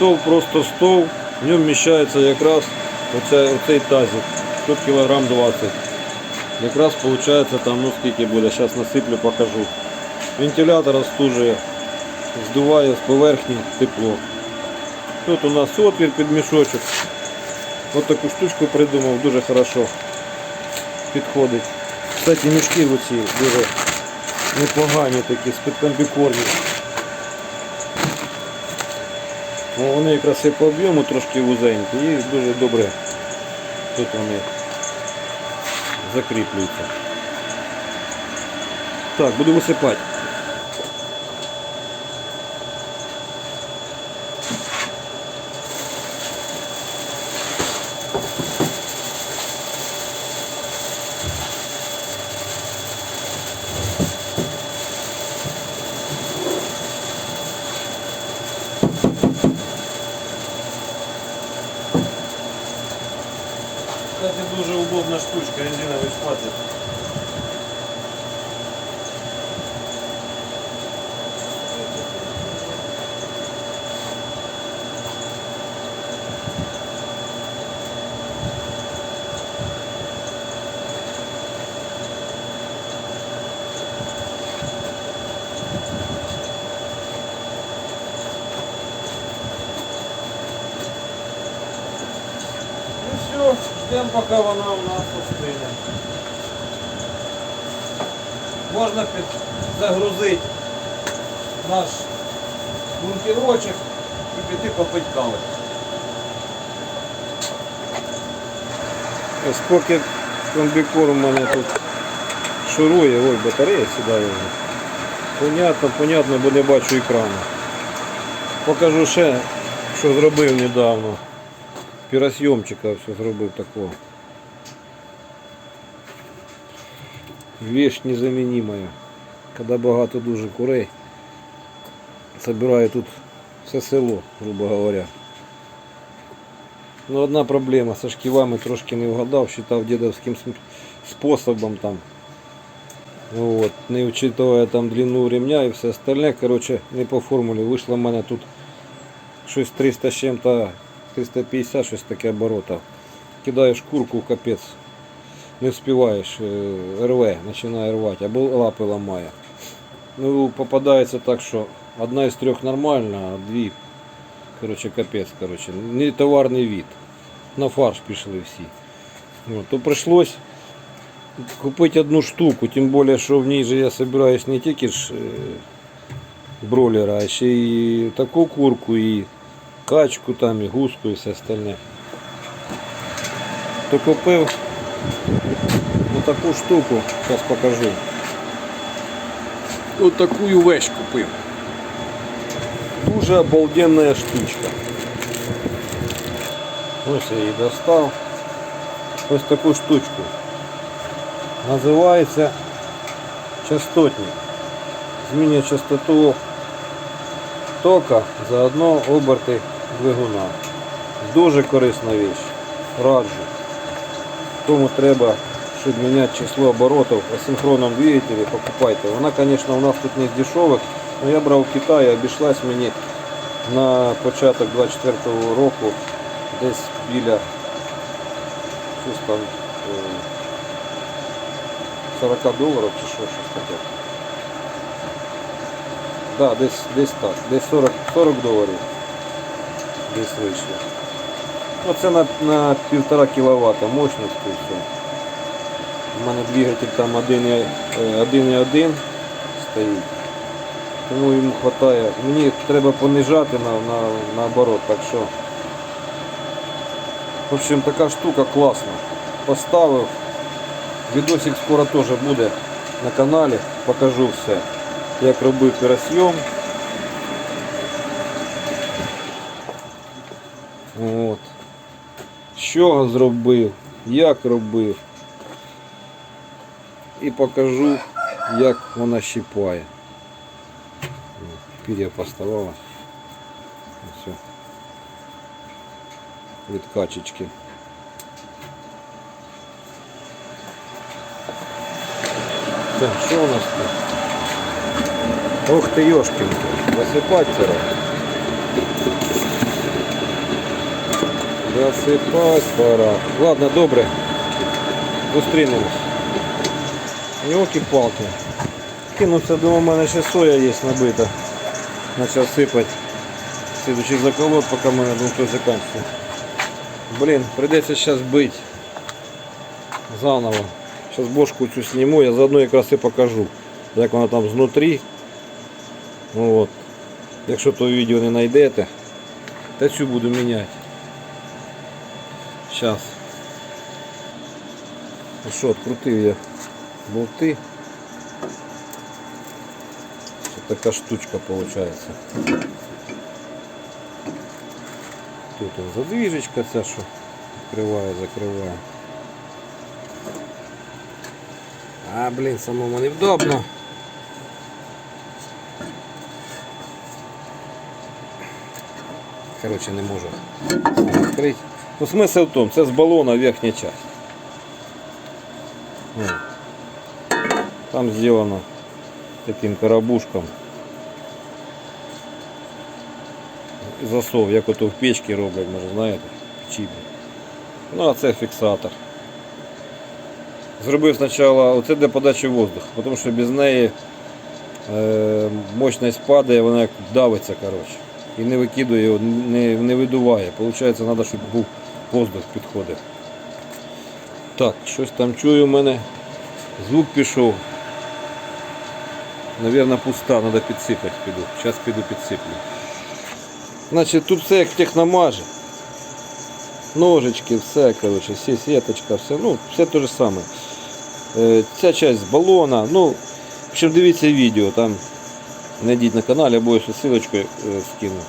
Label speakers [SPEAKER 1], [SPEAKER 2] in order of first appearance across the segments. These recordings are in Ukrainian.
[SPEAKER 1] стол просто стол, в ньому вміщається якраз оцей, оцей тазик, тут кілограм 20. Якраз виходить там, ну скільки буде, зараз насиплю, покажу. Вентилятор остужує, здуває з поверхні тепло. Тут у нас отвір під мішочок. Ось таку штучку придумав, дуже хорошо підходить. Кстати, мішки оці дуже непогані такі, з-під. Ну, вони якраз і по об'єму трошки вузенькі і дуже добре тут вони закріплюються. Так, буду висипати. Кстати, дуже удобна штучка, резиновий шпатель. Ну все, ждем пока вона у нас остине. Можна загрузити наш бункерочок і піти попити кави. Ось поки комбікор у мене тут шурує, ой, батарея сідає вже. Понятно, понятно, бо не бачу екрану. Покажу ще, що зробив недавно. Піросйомчика все зробив такого. Вещь незамінимая. Когда багато дуже курей, собираю тут все село, грубо говоря. Ну одна проблема, со шківами трошки не вгадав, считав дедовським способом там. Вот, не учитывая там длину ремня и все остальне, короче, не по формулі. Вийшло в мене тут щось 300 з чим-то 350, щось таке оборота. Кидаєш курку, капець. Не вспіваєш, е, рве, починає рвати, або лапи ламає. Ну, попадається так, що одна із трьох нормальна, а дві, коротше, капець, коротше. Не товарний від. На фарш пішли всі. Ну, то прийшлось купити одну штуку, тим більше, що в ній же я собираюсь не тільки ж е, бройлера, а ще і таку курку, і качку там, і гуску, і все остальне. То купив таку штуку, зараз покажу. Ось таку вещь купив. Дуже обалденная штучка. Ось я її достав. Ось таку штучку. Називається частотник. Змінює частоту тока заодно оберти двигуна. Дуже корисна річ. Раджу. Кому треба, щоб міняти число оборотів асинхронному двигателі, покупайте. Вона, звісно, у нас тут не з дешевих, але я брав в Китаї, обійшлась мені на початок 24-го року десь біля щось там е, 40 доларів чи що, щось таке. Да, десь, десь так, десь 40, 40 доларів. Десь вийшло. Оце на, на 1,5 кВт мощності. У мене двигатель там 1,1 е, 1,1 стоїть. Тому йому вистачає. Мені треба понижати на, на, наоборот, так що. В общем, така штука класна. Поставив. Відосик скоро теж буде на каналі. Покажу все. Як робив піросйом. чого зробив, як робив. І покажу, як вона щипає. Пір'я поставала. Все. Від качечки. Так, що у нас тут? Ох ти Йошкін, висипати треба. Засипать пора. Ладно, добре. Зустрінемось. Йолки-палки. Кинувся, думаю, у мене ще соя є набита. Почав сипати. Слідуючий заколот, поки в мене думаю, закінчиться. Блін, прийдеться зараз бити. Заново. Зараз бошку цю зніму, я заодно якраз і покажу, як вона там знутрі. Ну, от. Якщо то відео не знайдете, то цю буду міняти. Зараз. Ну що, відкрутив я болти. Це така штучка виходить. Тут задвижечка ця, що відкриває, закриває. А, блін, самому невдобно. Короче, не можу відкрити. Ну, смисл в тому, це з балона верхня часть. Там зроблено таким карабушком. Засов, як ото в печці роблять, може знаєте, печі. Ну а це фіксатор. Зробив спочатку оце для подачі воздуху, тому що без неї е, мощність падає, вона як давиться коротше, і не викидує, не, не видуває. Получається, треба, щоб був воздух підходив. Так, щось там чую у мене. Звук пішов. Навірно, пуста, треба підсипати піду. Зараз піду підсиплю. Значить, тут все як в техномажі. Ножички, все, коротше, всі сіточка, все, ну, все те ж саме. Е, Ця часть з балона, ну, в общем, дивіться відео, там знайдіть на каналі, або я ссылочку е, скину.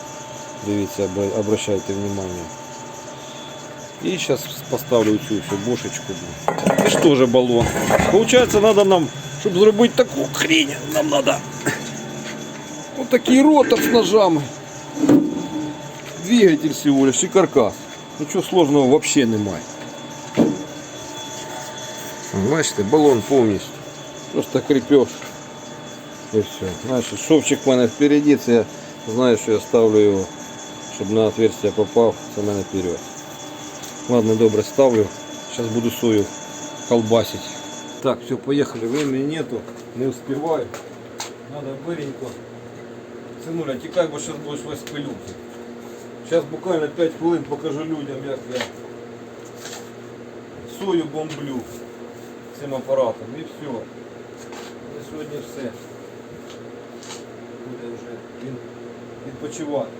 [SPEAKER 1] Дивіться, обращайте внимание. І зараз поставлю цю всю бошечку. Це ж теж балон. Получається, треба нам, щоб зробити таку хрень, нам треба вот такий ротор з ножами. Двигатель всего лишь и каркас. Ничего сложного вообще немає. Бачите, балон повністю. Просто крепеж. І все. Значить, шовчик в мене впереді, це я знаю, що я ставлю його, щоб на отверстие попав, це в мене вперед. Ладно, добре, ставлю. Зараз буду сою колбасить. Так, все, поехали. Времени нету, не успеваю. Надо быренько. Сынуля, тікай, бо зараз будеш весь в пилюці. Зараз буквально 5 хвилин покажу людям, як я сою бомблю цим апаратом. І все. На сьогодні все. Буде вже він відпочивати.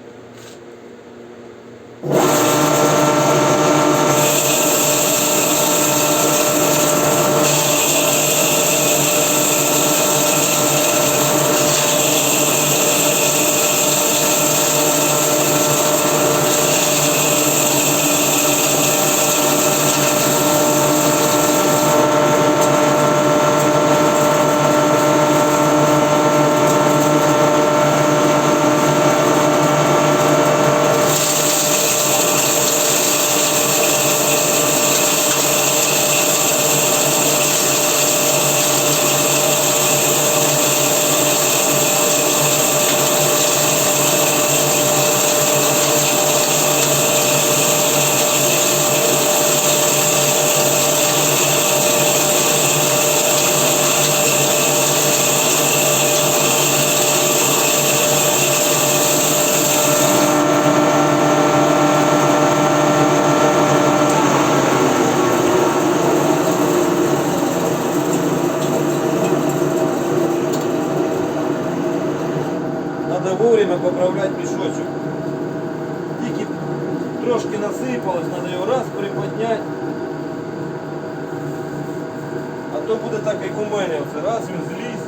[SPEAKER 1] А то буде так, як у мене. Оце раз він зліз.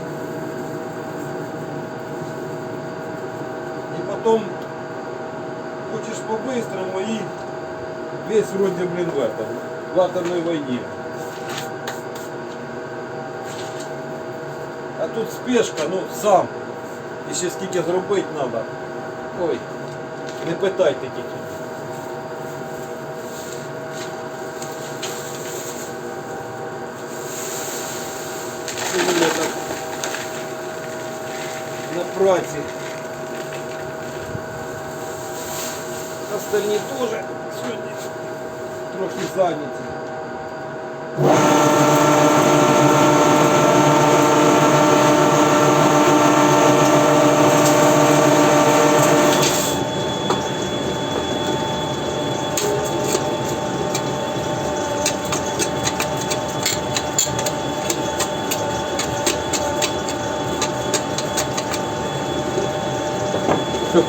[SPEAKER 1] І потім хочеш по-бистрому і весь вроде, блин, в этом, в атомной войне. А тут спешка, ну сам. І ще скільки зробити треба. Ой, не питайте тільки. Праці. Остальні теж сьогодні трохи зайняті.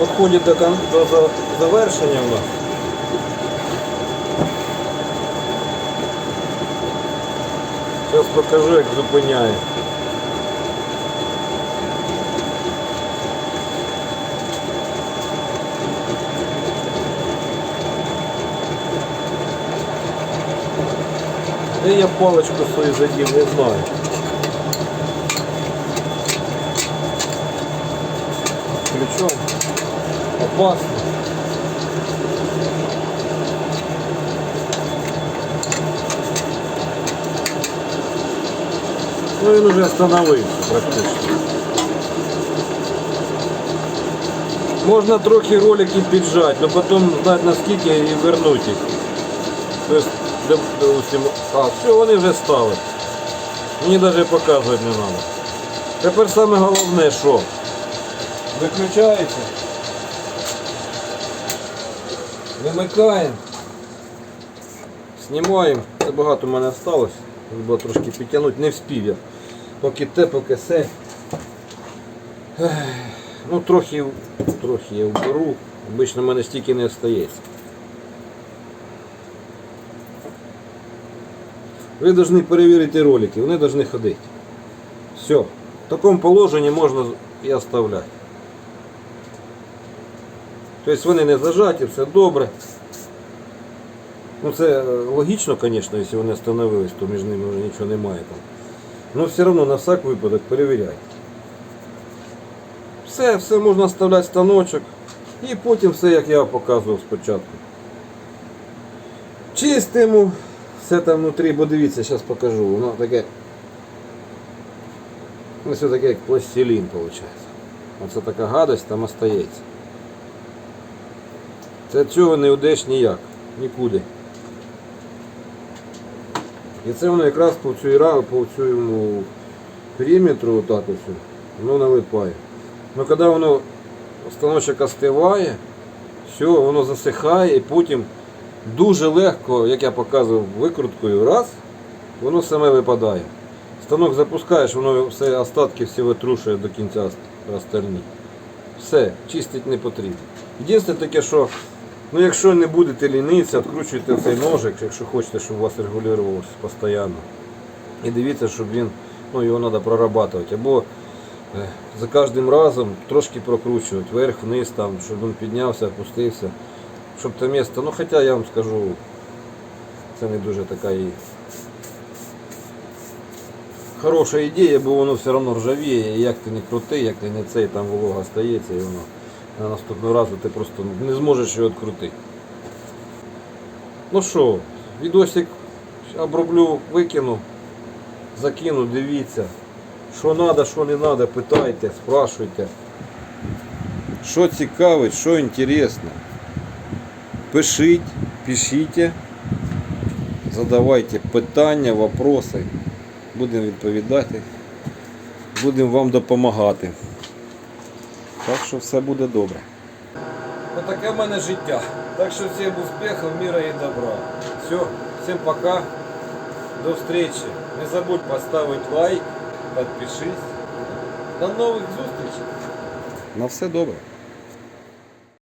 [SPEAKER 1] Підходить до, кон- до за- завершення у нас. Зараз покажу, як зупиняє. Де я паличку свою задів, не знаю. Опасно. Ну він уже остановився практично. Можна трохи ролики піджати, але потім знати наскільки і вернути їх. Тобто, доп- допустим, а, все, вони вже стали. Мені навіть показувати не треба. Тепер саме головне, що виключається. Вимикаємо. Знімаємо. Це багато в мене залишилось. Треба трошки підтягнути, не вспів я. Поки те, поки се. Ну трохи, трохи я вберу. Обично в мене стільки не остається. Ви повинні перевірити ролики, вони повинні ходити. Все. В такому положенні можна і оставляти. Тобто вони не зажаті, все добре. Ну це е, логічно, звісно, якщо вони остановились, то між ними вже нічого немає там. Ну все одно на всяк випадок перевіряйте. Все, все можна вставляти станочок. І потім все, як я показував спочатку. Чистимо все там внутрі, бо дивіться, зараз покажу. Воно таке. Ну, все таке як пластилін виходить. Оце така гадость там остається. Це цього не удеш ніяк, нікуди. І це воно якраз по цій по цьому периметру отак ось, воно налипає. Ну коли воно станочок остиває, все, воно засихає і потім дуже легко, як я показував викруткою, раз, воно саме випадає. Станок запускаєш, воно все остатки всі витрушує до кінця ост- остальні. Все, чистити не потрібно. Єдине таке, що ну, якщо не будете лінитися, відкручуйте цей ножик, якщо хочете, щоб у вас регулювалося постійно. І дивіться, щоб він, ну його треба прорабатувати. Або е, за кожним разом трошки прокручувати, вверх, вниз, там, щоб він піднявся, опустився. Щоб те місце, ну хоча я вам скажу, це не дуже така і хороша ідея, бо воно все одно ржавіє, і як ти не крути, як ти не цей, там волога стається і воно на наступного разу ти просто не зможеш його відкрутити. Ну що, відосик оброблю, викину, закину, дивіться. Що треба, що не треба, питайте, спрашуйте. Що цікавить, що інтересно. Пишіть, пишіть, задавайте питання, вопроси. Будемо відповідати. Будемо вам допомагати. Так що все буде добре. Таке в мене життя. Так що всім успіхів, міра і добра. Все, всім пока. До встречи. Не забудь поставити лайк, підпишись. До нових зустрічей. На все добре.